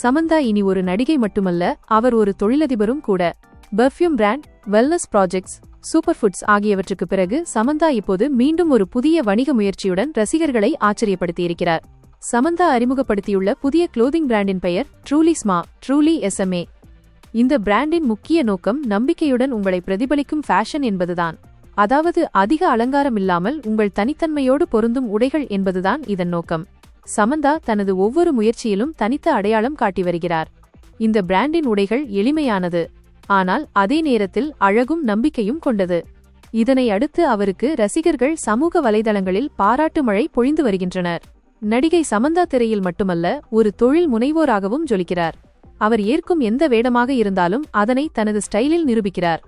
சமந்தா இனி ஒரு நடிகை மட்டுமல்ல அவர் ஒரு தொழிலதிபரும் கூட. Perfume brand wellness projects super foods ஆகியவற்றுக்கு பிறகு சமந்தா இப்போது மீண்டும் ஒரு புதிய வணிக முயற்சியுடன் ரசிகர்களை ஆச்சரியப்படுத்தியிருக்கிறார். சமந்தா அறிமுகப்படுத்தியுள்ள புதிய குளோதிங் பிராண்டின் பெயர் ட்ரூலி ஸ்மா ட்ரூலி எஸ்எம்ஏ இந்த பிராண்டின் முக்கிய நோக்கம் நம்பிக்கையுடன் உங்களை பிரதிபலிக்கும் ஃபேஷன் என்பதுதான். அதாவது அதிக அலங்காரம் இல்லாமல் உங்கள் தனித்தன்மையோடு பொருந்தும் உடைகள் என்பதுதான் இதன் நோக்கம். சமந்தா தனது ஒவ்வொரு முயற்சியிலும் தனித்த அடையாளம் காட்டி வருகிறார். இந்த பிராண்டின் உடைகள் எளிமையானது. ஆனால் அதே நேரத்தில் அழகும் நம்பிக்கையும் கொண்டது. இதனை அடுத்து அவருக்கு ரசிகர்கள் சமூக வலைதளங்களில் பாராட்டு மழை பொழிந்து வருகின்றனர். நடிகை சமந்தா திரையில் மட்டுமல்ல ஒரு தொழில் முனைவோராகவும் ஜொலிக்கிறார். அவர் ஏற்கும் எந்த வேடமாக இருந்தாலும் அதனை தனது ஸ்டைலில் நிரூபிக்கிறார்.